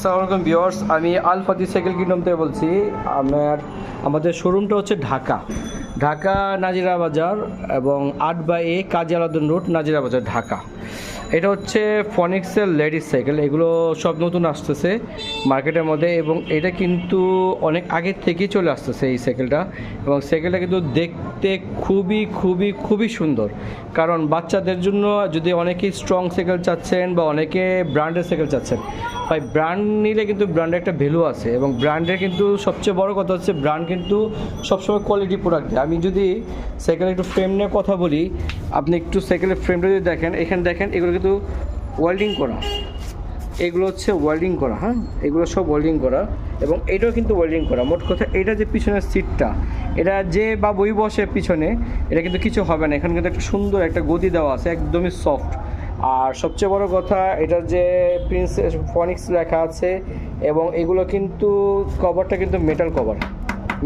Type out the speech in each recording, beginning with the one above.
আসসালামাইকুম ভিউয়ার্স আমি আল Fati cycle kingdom থেকে বলছি। আমার আমাদের শোরুমটা হচ্ছে ঢাকা। ঢাকা নাজিরা বাজার এবং আট by A Kazi Alauddin road Nazira Bazar Dhaka. এটা হচ্ছে ফনিক্সের লেডিস সাইকেল। এগুলো সব নতুন আসতেছে মার্কেটের মধ্যে এবং এটা কিন্তু অনেক আগের থেকেই চলে আসতেছে এই সাইকেলটা এবং সাইকেলটা কিন্তু দেখতে খুবই খুবই খুবই সুন্দর। কারণ বাচ্চাদের জন্য যদি অনেকে স্ট্রং সাইকেল চাচ্ছেন বা অনেকে ব্র্যান্ডের সাইকেল চাচ্ছেন, ভাই ব্র্যান্ড নিলে কিন্তু ব্র্যান্ডের একটা ভ্যালু আছে এবং ব্র্যান্ডের কিন্তু সবচেয়ে বড় কথা হচ্ছে ব্র্যান্ড কিন্তু সবসময় কোয়ালিটি প্রোডাক্ট আমি যদি সাইকেলের একটু ফ্রেম নিয়ে কথা বলি, আপনি একটু সাইকেলের ফ্রেমটা যদি দেখেন, এখানে দেখেন এগুলো কিন্তু ওয়েল্ডিং করা। এগুলো হচ্ছে ওয়েল্ডিং করা হ্যাঁ? এগুলো সব ওয়েল্ডিং করা এবং এটাও কিন্তু ওয়েল্ডিং করা। মোট কথা, এটা যে পিছনের সিটটা এটা যে বা বই বসে পিছনে, এটা কিন্তু কিছু হবে না। এখানে কিন্তু একটা সুন্দর একটা গদি দেওয়া আছে, একদমই সফট আর সবচেয়ে বড় কথা এটার যে প্রিন্সেস ফনিক্স লেখা আছে এবং এগুলো কিন্তু কভারটা কিন্তু metal cover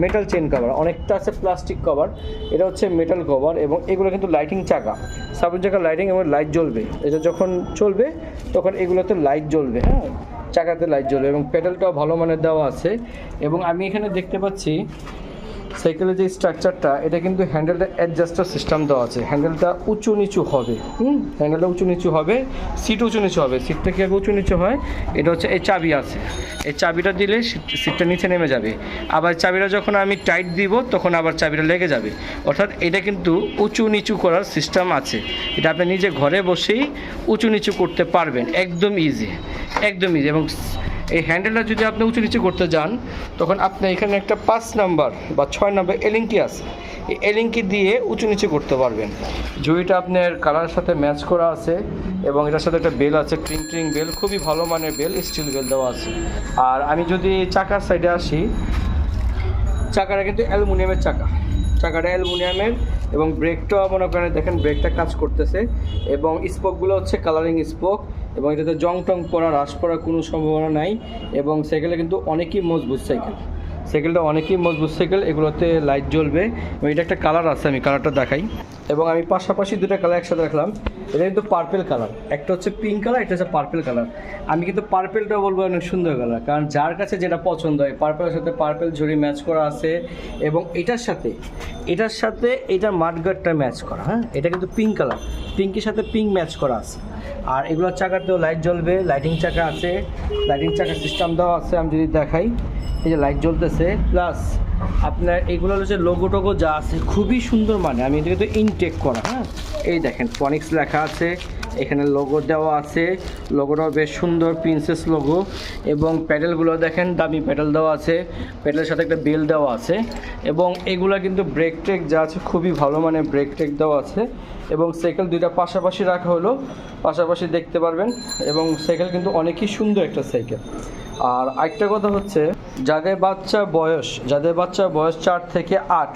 metal chain cover অনেকটা আছে প্লাস্টিক কভার এটা হচ্ছে মেটাল কভার এবং এগুলো কিন্তু লাইটিং চাকা। সাপোজ চাকা লাইটিং এবং লাইট জ্বলবে। এটা যখন চলবে, তখন এগুলোতে লাইট জ্বলবে হ্যাঁ? চাকাতে লাইট জ্বলবে এবং পেডালটাও ভালো মানের দেওয়া আছে। এবং আমি এখানে দেখতে পাচ্ছি সাইকেলের যে স্ট্রাকচারটা এটা কিন্তু হ্যান্ডেলটা অ্যাডজাস্টার সিস্টেম দেওয়া আছে। হ্যান্ডেলটা উঁচু নিচু হবে। হুম। হ্যান্ডেলটা উঁচু নিচু হবে সিট উঁচু নিচু হবে। সিটটা কীভাবে উঁচু নিচু হয়? এটা হচ্ছে এই চাবি আছে। এই চাবিটা দিলে সিট- সিটটা নিচে নেমে যাবে। আবার চাবিটা যখন আমি টাইট দিব তখন আবার চাবিটা লেগে যাবে। অর্থাৎ এটা কিন্তু উঁচু নিচু করার সিস্টেম আছে। এটা আপনি নিজে ঘরে বসেই উঁচু নিচু করতে পারবেন। একদম ইজি একদম ইজি এবং এই হ্যান্ডেলটা যদি আপনি উঁচু নিচু করতে যান, তখন আপনি এখানে একটা পাঁচ নাম্বার বা ছয় নাম্বার এলিঙ্কি আছে। এই এলিঙ্কি দিয়ে উঁচু নিচু করতে পারবেন। জুইটা আপনার কালারের সাথে ম্যাচ করা আছে এবং এটার সাথে একটা বেল আছে ট্রিং ট্রিং বেল, খুবই ভালো মানের বেল, স্টিল বেল দেওয়া আছে। আর আমি যদি চাকার সাইডে আসি, চাকাটা কিন্তু অ্যালুমিনিয়ামের চাকা। চাকাটা অ্যালুমিনিয়ামের এবং ব্রেকটাও মনে করেন, দেখেন ব্রেকটা কাজ করতেছে এবং স্পোকগুলো হচ্ছে কালারিং স্পোক এবং এটাতে জং টং পড়া, হ্রাস পড়ার কোনো সম্ভাবনা নাই এবং সাইকেলে কিন্তু অনেকই মজবুত সাইকেল সাইকেলটা অনেকই মজবুত সাইকেল এগুলোতে লাইট জ্বলবে। এবং এটা একটা কালার আছে, আমি কালারটা দেখাই। এবং আমি পাশাপাশি দুটো কালার একসাথে রাখলাম। এটা কিন্তু পার্পেল কালার একটা হচ্ছে পিঙ্ক কালার একটা হচ্ছে পার্পেল কালার আমি কিন্তু পার্পেলটা বলব অনেক সুন্দর কালার কারণ যার কাছে যেটা পছন্দ হয় পার্পেলের সাথে পার্পেল ঝুড়ি ম্যাচ করা আছে। এবং এটার সাথে এটার সাথে এটার মাঠগার্ডটা ম্যাচ করা হ্যাঁ? এটা কিন্তু পিঙ্ক কালার পিঙ্কের সাথে পিঙ্ক ম্যাচ করা আছে। আর এগুলোর চাকাতেও লাইট জ্বলবে লাইটিং চাকা আছে। লাইটিং চাকার সিস্টেম দেওয়া আছে, আমি যদি দেখাই। এই যে লাইট জ্বলতেছে প্লাস আপনার এগুলো হচ্ছে লোগো টোগো যা আছে, খুবই সুন্দর মানে। আমি এটা কিন্তু ইনটেক করা হ্যাঁ? এই দেখেন ফনিক্স লেখা আছে, এখানে লোগো দেওয়া আছে। লোগোটাও বেশ সুন্দর প্রিন্সেস লোগো এবং প্যাডেলগুলো দেখেন, দামি প্যাডেল দেওয়া আছে। প্যাডেলের সাথে একটা বেল দেওয়া আছে। এবং এগুলো কিন্তু ব্রেক ট্রেক যা আছে, খুবই ভালো মানে ব্রেক ট্রেক দেওয়া আছে। এবং সাইকেল দুইটা পাশাপাশি রাখা হলো। পাশাপাশি দেখতে পারবেন। এবং সাইকেল কিন্তু অনেকই সুন্দর একটা সাইকেল আর আরেকটা কথা হচ্ছে যাদের বাচ্চা বয়স, যাদের বাচ্চা বয়স চার থেকে আট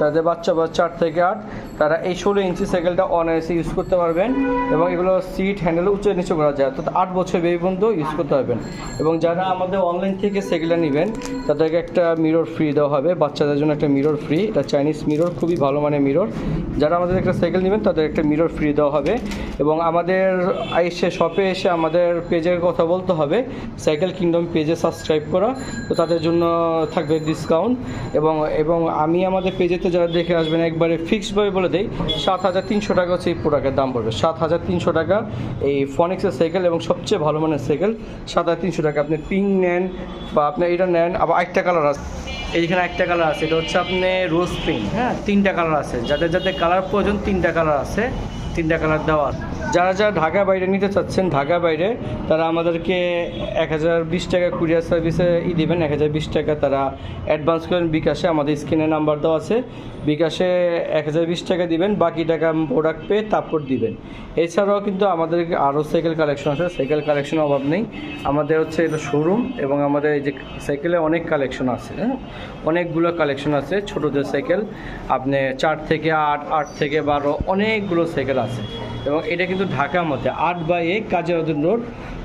যাদের বাচ্চা বয়স চার থেকে আট, তারা এই ষোলো ইঞ্চি সাইকেলটা অনায়াসে ইউজ করতে পারবেন এবং এগুলো সিট হ্যান্ডেল উঁচু নিচু করা যায়, অর্থাৎ আট বছর বেবি পর্যন্ত ইউজ করতে পারবেন। এবং যারা আমাদের অনলাইন থেকে সাইকেলটা নেবেন, তাদেরকে একটা মিরর ফ্রি দেওয়া হবে, বাচ্চাদের জন্য একটা মিরর ফ্রি এটা চাইনিজ মিরর খুবই ভালো মানের মিরর যারা আমাদের একটা সাইকেল নেবেন, তাদের একটা মিরর ফ্রি দেওয়া হবে। এবং আমাদের এসে শপে এসে আমাদের পেজের কথা বলতে হবে, সাইকেল কিংডম পেজে সাবস্ক্রাইব করা। তো তাদের জন্য থাকবে ডিসকাউন্ট এবং এবং আমি আমাদের পেজেতে যারা দেখে আসবেন, একবারে ফিক্সডভাবে বলে দেই, সাত হাজার তিনশো টাকা হচ্ছে এই প্রোডাক্টের দাম পড়বে। সাত হাজার তিনশো টাকা এই ফনিক্সের সাইকেল এবং সবচেয়ে ভালো মানের সাইকেল সাত হাজার তিনশো টাকা। আপনি পিঙ্ক নেন বা আপনি এটা নেন, আবার একটা কালার আছে। এইখানে একটা কালার আছে, এটা হচ্ছে আপনি রোজ পিঙ্ক হ্যাঁ? তিনটা কালার আছে। যাদের যাদের কালার প্রয়োজন তিনটা কালার আছে। তিনটা কালার দেওয়া। যারা যারা ঢাকা বাইরে নিতে চাচ্ছেন, ঢাকা বাইরে, তারা আমাদেরকে এক হাজার বিশ টাকা কুরিয়ার সার্ভিসে ই দেবেন, এক হাজার বিশ টাকা তারা অ্যাডভান্স করেন বিকাশে। আমাদের স্ক্রিনে নাম্বার দেওয়া আছে। বিকাশে এক হাজার বিশ টাকা দিবেন, বাকি টাকা প্রোডাক্ট পেয়ে তারপর দিবেন। এছাড়াও কিন্তু আমাদের আরও সাইকেল কালেকশন আছে। সাইকেল কালেকশনের অভাব নেই। আমাদের হচ্ছে এটা শোরুম এবং আমাদের এই যে সাইকেলে অনেক কালেকশন আছে হ্যাঁ? অনেকগুলো কালেকশন আছে। ছোটোদের সাইকেল আপনি চার থেকে আট আট থেকে বারো, অনেকগুলো সাইকেল আছে এবং এটা কিন্তু ঢাকার মধ্যে আট বাই এক কাজীরুদ্দিন রোড,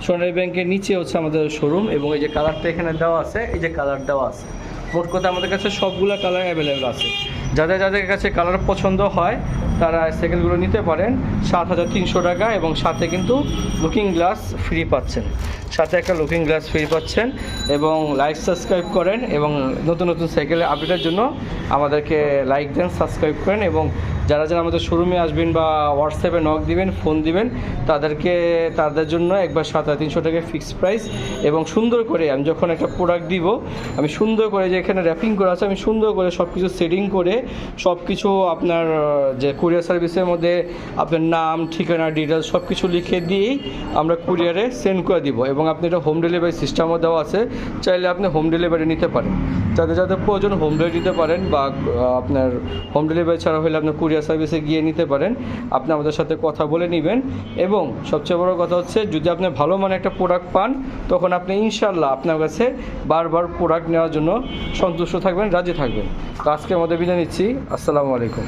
সোনালী ব্যাংকের নিচে হচ্ছে আমাদের শোরুম এবং এই যে কালারটা এখানে দেওয়া আছে, এই যে কালার দেওয়া আছে। মোট কথা আমাদের কাছে সবগুলো কালার অ্যাভেলেবেল আছে। যাদের যাদের কাছে কালার পছন্দ হয় তারা সাইকেলগুলো নিতে পারেন। সাত হাজার তিনশো টাকা এবং সাথে কিন্তু লুকিং গ্লাস ফ্রি পাচ্ছেন। সাথে একটা লুকিং গ্লাস ফ্রি পাচ্ছেন এবং লাইক সাবস্ক্রাইব করেন এবং নতুন নতুন সাইকেলের আপডেটের জন্য আমাদেরকে লাইক দেন সাবস্ক্রাইব করেন এবং যারা যারা আমাদের শোরুমে আসবেন বা হোয়াটসঅ্যাপে নক দিবেন ফোন দিবেন, তাদেরকে, তাদের জন্য একবার সাত হাজার তিনশো টাকা ফিক্সড প্রাইস এবং সুন্দর করে আমি যখন একটা প্রোডাক্ট দিব, আমি সুন্দর করে যে এখানে র্যাপিং করা আছে, আমি সুন্দর করে সব কিছু সেটিং করে সব কিছু আপনার, যে কুরিয়ার সার্ভিসের মধ্যে আপনার নাম, ঠিকানা ডিটেলস সব কিছু লিখে দিয়েই আমরা কুরিয়ারে সেন্ড করে দিব এবং আপনি এটা হোম ডেলিভারি সিস্টেমও দেওয়া আছে। চাইলে আপনি হোম ডেলিভারি নিতে পারেন। যাদের যাদের প্রয়োজন হোম ডেলিভারি দিতে পারেন বা আপনার হোম ডেলিভারি ছাড়া হলে আপনার কুরিয়ার সার্ভিসে গিয়ে নিতে পারেন। আপনি আমাদের সাথে কথা বলে নেবেন এবং সবচেয়ে বড় কথা হচ্ছে, যদি আপনি ভালো মানে একটা প্রোডাক্ট পান, তখন আপনি ইনশাল্লাহ আপনার কাছে বারবার প্রোডাক্ট নেওয়ার জন্য সন্তুষ্ট থাকবেন, রাজি থাকবেন। তো আজকে আমাদের বিদায় নিচ্ছি। আসসালামু আলাইকুম।